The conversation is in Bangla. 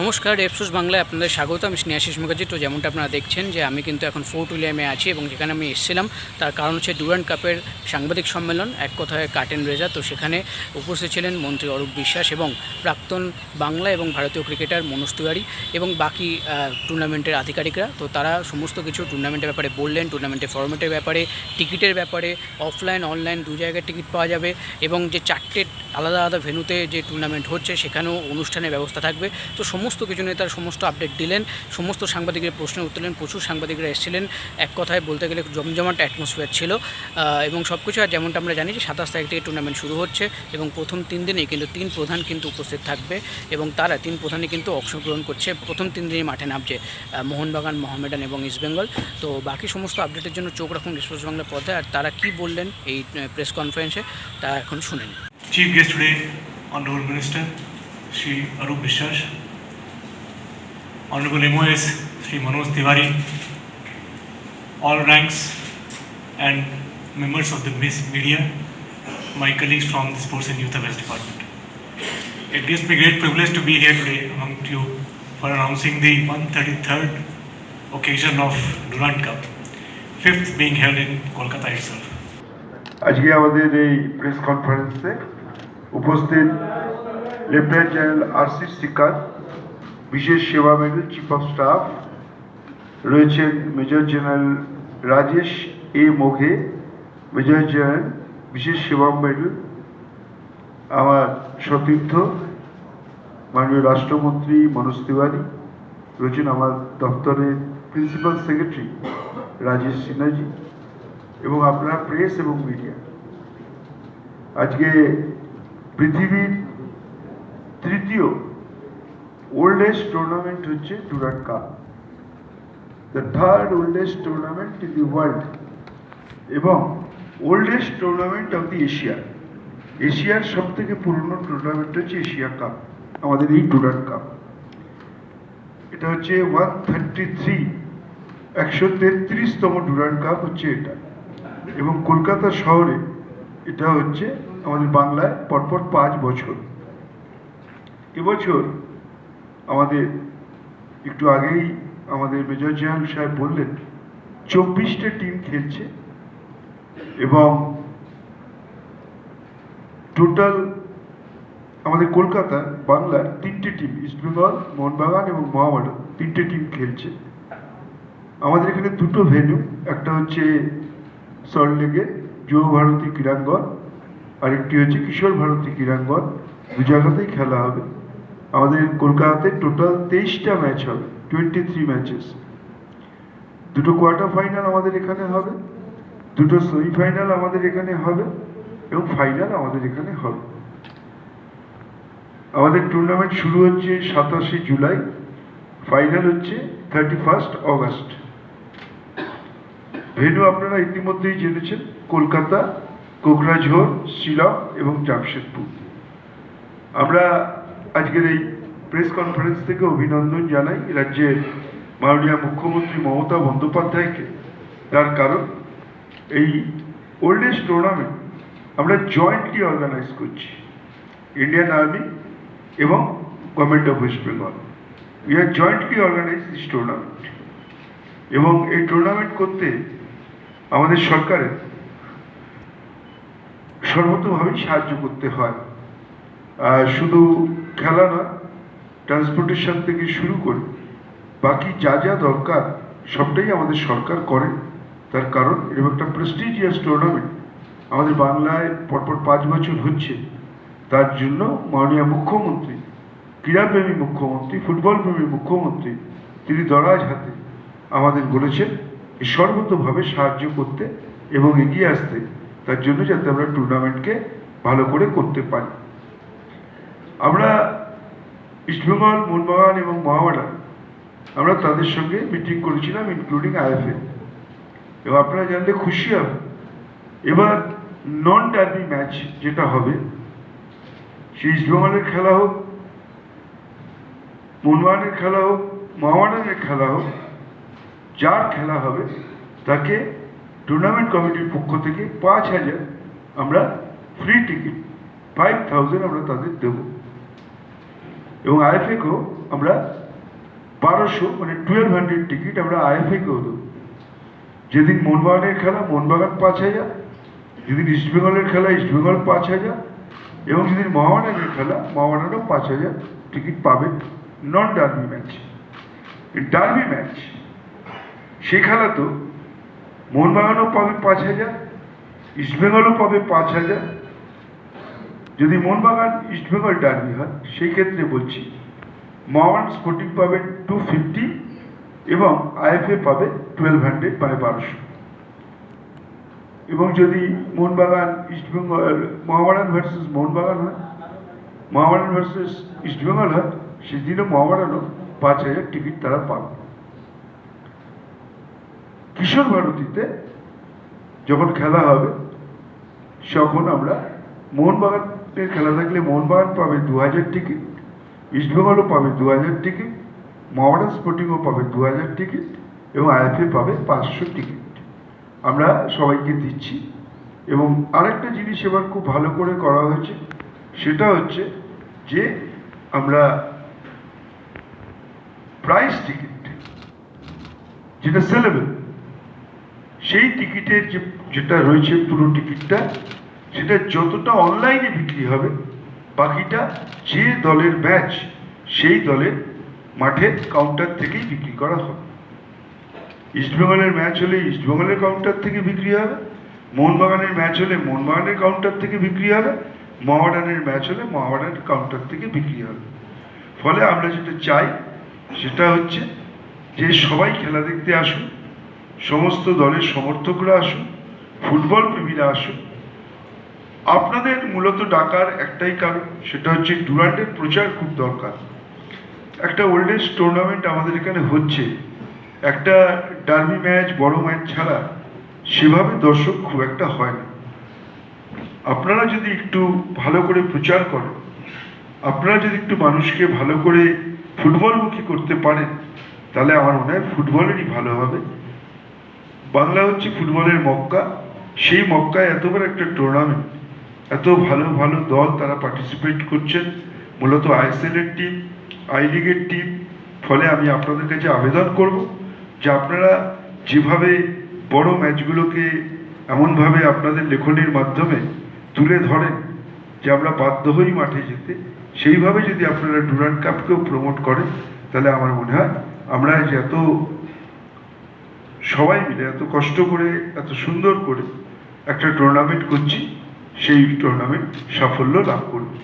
নমস্কার, এফসোস বাংলায় আপনাদের স্বাগত। আমি স্নেহাশিস মুখার্জি। তো যেমনটা আপনারা দেখছেন যে আমি কিন্তু এখন ফোর্ট উইলিয়ামে আছি এবং যেখানে আমি এসেছিলাম, তার কারণ হচ্ছে ডুরান্ড কাপের সাংবাদিক সম্মেলন, এক কথায় কাটেন রেজা। তো সেখানে উপস্থিত ছিলেন মন্ত্রী অরূপ বিশ্বাস এবং প্রাক্তন বাংলা এবং ভারতীয় ক্রিকেটার মনোজ তিওয়ারি এবং বাকি টুর্নামেন্টের আধিকারিকরা। তো তারা সমস্ত কিছু টুর্নামেন্টের ব্যাপারে বললেন, টুর্নামেন্টের ফরম্যাটের ব্যাপারে, টিকিটের ব্যাপারে, অফলাইন, অনলাইন দু জায়গায় টিকিট পাওয়া যাবে এবং যে চারটে আলাদা আলাদা ভেন্যুতে যে টুর্নামেন্ট হচ্ছে, সেখানেও অনুষ্ঠানের ব্যবস্থা থাকবে। তো সমস্ত কিছু নিয়ে তারা সমস্ত আপডেট দিলেন সমস্ত সাংবাদিকের প্রশ্নের উত্তর দিলেন প্রচুর সাংবাদিকরা এসেছিলেন। এক কথায় বলতে গেলে জমজমাট অ্যাটমসফিয়ার ছিল। এবং সব কিছু আর যেমনটা আমরা জানি যে সাতাশ তারিখ থেকে টুর্নামেন্ট শুরু হচ্ছে এবং প্রথম তিন দিনেই কিন্তু তিন প্রধান কিন্তু উপস্থিত থাকবে এবং তারা তিন প্রধানই কিন্তু অংশগ্রহণ করছে। প্রথম তিন দিনই মাঠে নামছে মোহনবাগান মোহামেডান এবং ইস্টবেঙ্গল তো বাকি সমস্ত আপডেটের জন্য চোখ রাখুন এক্সপ্রেস বাংলা পর্দায়। আর তারা কি বললেন এই প্রেস কনফারেন্সে তা এখন শুনেন। Chief guest today, Honorable Minister, Sri Arup Vishwas, Honorable MOS, Sri Manoj Tiwari, all ranks and members of the Miss Media, my colleagues from the Sports and Youth Affairs Department. It gives me great privilege to be here today among you for announcing the 133rd occasion of Durand Cup, fifth being held in Kolkata itself. আজকে আমাদের এই প্রেস কনফারেন্সে উপস্থিত লেফটেন্যান্ট জেনারেল আরসি শিকার বিশেষ সেবা মেডেল চিফ অফ স্টাফ রয়েছেন major general Rajesh A Moghe, major general বিশেষ সেবা মেডেল আমার সতীর্থ মাননীয় রাষ্ট্রমন্ত্রী মনোজ তিওয়ারি, রয়েছেন আমার দপ্তরের প্রিন্সিপাল সেক্রেটারি রাজেশ সিনহাজি এবং আপনারা প্রেস এবং মিডিয়া। আজকে পৃথিবীর তৃতীয় ওল্ডেস্ট টুর্নামেন্ট হচ্ছে Durand cup the third oldest tournament in the world এবং oldest tournament of the Asia এশিয়ার সব থেকে পুরনো টুর্নামেন্ট হচ্ছে এশিয়া কাপ আমাদের এই ডুরান্ড কাপ এটা হচ্ছে ওয়ান থার্টি থ্রি একশো তেত্রিশতম ডুরান্ড কাপ হচ্ছে এটা। এবং কলকাতা শহরে এটা হচ্ছে আমাদের বাংলায় পরপর পাঁচ বছর। এবছর আমাদের একটু আগেই আমাদের মেজর জেনারেল সাহেব বললেন, চব্বিশটা টিম খেলছে এবং টোটাল আমাদের কলকাতা, বাংলার তিনটে টিম ইস্টবেঙ্গল মোহনবাগান এবং মহামাডান তিনটে টিম খেলছে। আমাদের এখানে দুটো ভেন্যু একটা হচ্ছে সল্টলেকে যুব ভারতী ক্রীড়াঙ্গন, আরেকটি হচ্ছে কিশোর ভারতী ক্রীড়াঙ্গন। দু জায়গাতেই খেলা হবে। আমাদের কলকাতাতে টোটাল তেইশটা ম্যাচ হবে টোয়েন্টি থ্রি ম্যাচেস দুটো কোয়ার্টার ফাইনাল আমাদের এখানে হবে, দুটো সেমিফাইনাল আমাদের এখানে হবে এবং ফাইনাল আমাদের এখানে হবে। আমাদের টুর্নামেন্ট শুরু হচ্ছে সাতাশে জুলাই ফাইনাল হচ্ছে থার্টি ফার্স্ট অগস্ট ভেনু আপনারা ইতিমধ্যেই জেনেছেন, কলকাতা, কোকরাঝোর, শিলং এবং জামশেদপুর। আমরা আজকের এই প্রেস কনফারেন্স থেকে অভিনন্দন জানাই। রাজ্যের মাননীয় মুখ্যমন্ত্রী মমতা বন্দ্যোপাধ্যায়কে। তার কারণ, এই ওল্ডেস্ট টুর্নামেন্ট আমরা জয়েন্টলি অর্গানাইজ করছি। ইন্ডিয়ান আর্মি এবং government of West Bengal we are jointly organise this tournament এবং এই টুর্নামেন্ট করতে আমাদের সরকারের সর্বতভাবেই সাহায্য করতে হয়। শুধু খেলা ট্রান্সপোর্টেশন থেকে শুরু করে বাকি যা যা দরকার সবটাই আমাদের সরকার করে। তার কারণ এরকম একটা প্রেস্টিজিয়াস টুর্নামেন্ট আমাদের বাংলায় পরপর পাঁচ বছর হচ্ছে। তার জন্য মাননীয় মুখ্যমন্ত্রী, ক্রীড়াপ্রেমী মুখ্যমন্ত্রী, ফুটবলপ্রেমী মুখ্যমন্ত্রী, তিনি দরাজ হাতে আমাদের বলেছেন সর্বতভাবে সাহায্য করতে এবং এগিয়ে আসতে তার জন্য যাতে আমরা টুর্নামেন্টকে ভালো করে করতে পারি। আমরা ইস্টবেঙ্গল মোহনবাগান এবং মহামাডান আমরা তাদের সঙ্গে মিটিং করেছিলাম ইনক্লুডিং আইএফএ এবং আপনারা জানলে খুশি হবে এবার নন ডার্বি ম্যাচ যেটা হবে সেই ইস্টবেঙ্গলের খেলা হোক, মোহনবাগানের খেলা হোক মহামাডানের খেলা হোক, যার খেলা হবে, তাকে টুর্নামেন্ট কমিটির পক্ষ থেকে পাঁচ হাজার আমরা ফ্রি টিকিট ফাইভ থাউজেন্ড আমরা তাদের দেব। এবং আইএফএকেও আমরা বারোশো মানে টুয়েলভ হান্ড্রেড টিকিট আমরা আইএফএ কেও দেবো। যেদিন মোহনবাগানের খেলা মোহনবাগান পাঁচ হাজার, যেদিন ইস্টবেঙ্গলের খেলা ইস্টবেঙ্গল পাঁচ হাজার, এবং যেদিন মহামানের খেলা মহামানেরও পাঁচ হাজার টিকিট পাবে non derby match derby match সে খেলা তো মোহনবাগানও পাবে পাঁচ হাজার ইস্টবেঙ্গলও পাবে পাঁচ হাজার যদি মোহনবাগান ইস্টবেঙ্গল ডার্বি হয়, সেই ক্ষেত্রে বলছি মোহামেডান স্পোর্টিং পাবে টু ফিফটি এবং আইএফএ পাবে টুয়েলভ হান্ড্রেড মানে বারোশো। এবং যদি মোহনবাগান ইস্টবেঙ্গল মোহামেডান ভার্সেস মোহনবাগান হয় মোহামেডান ভার্সেস ইস্টবেঙ্গল হয়, সেদিনও মোহামেডানও পাঁচ হাজার টিকিট তারা পাবে। কিশোর ভারতীতে যখন খেলা হবে, তখন আমরা মোহনবাগানের খেলা থাকলে মোহনবাগান পাবে দু হাজার টিকিট ইস্টবেঙ্গলও পাবে দু হাজার টিকিট মোহামেডান স্পোর্টিংও পাবে দু হাজার টিকিট এবং আইএফএ পাবে পাঁচশো টিকিট আমরা সবাইকে দিচ্ছি। এবং আরেকটা জিনিস এবার খুব ভালো করে করা হয়েছে, সেটা হচ্ছে যে আমরা প্রাইস টিকিট যেটা সেলেবল সেই টিকিটের যে যেটা রয়েছে পুরো টিকিটটা সেটা যতটা অনলাইনে বিক্রি হবে, বাকিটা যে দলের ম্যাচ সেই দলের মাঠের কাউন্টার থেকেই বিক্রি করা হবে। ইস্টবেঙ্গলের ম্যাচ হলে ইস্টবেঙ্গলের কাউন্টার থেকে বিক্রি হবে, মোহনবাগানের ম্যাচ হলে মোহনবাগানের কাউন্টার থেকে বিক্রি হবে, মহাবাডানের ম্যাচ হলে মহাবাডানের কাউন্টার থেকে বিক্রি হবে। ফলে আমরা যেটা চাই, সেটা হচ্ছে যে সবাই খেলা দেখতে আসুন, সমস্ত দলের সমর্থকরা আসুন, ফুটবল প্রেমীরা আসুন আপনাদের মূলত ডাকার একটাই কারণ, সেটা হচ্ছে ডুরান্ডের প্রচার খুব দরকার। একটা ওল্ডেস্ট টুর্নামেন্ট আমাদের এখানে হচ্ছে। একটা ডার্বি ম্যাচ বড় ম্যাচ ছাড়া সেভাবে দর্শক খুব একটা হয় না। আপনারা যদি একটু ভালো করে প্রচার করেন, আপনারা যদি একটু মানুষকে ভালো করে ফুটবলমুখী করতে পারেন, তাহলে আমার মনে হয় ফুটবলেরই ভালো হবে। বাংলা হচ্ছে ফুটবলের মক্কা। সেই মক্কায় এত বড় একটা টুর্নামেন্ট এত ভালো ভালো দল তারা পার্টিসিপেট করছেন। মূলত আইএসএল এর টিম আই লিগের টিম ফলে আমি আপনাদের কাছে আবেদন করব যে আপনারা যেভাবে বড় ম্যাচগুলোকে এমনভাবে আপনাদের লেখনের মাধ্যমে তুলে ধরেন যে আমরা বাধ্য হই মাঠে যেতে, সেইভাবে যদি আপনারা ডুরান্ড কাপকেও প্রমোট করেন, তাহলে আমার মনে হয় আমরা যে এত সবাই মিলে, এত কষ্ট করে, এত সুন্দর করে একটা টুর্নামেন্ট করছি সেই টুর্নামেন্ট সাফল্য লাভ করবে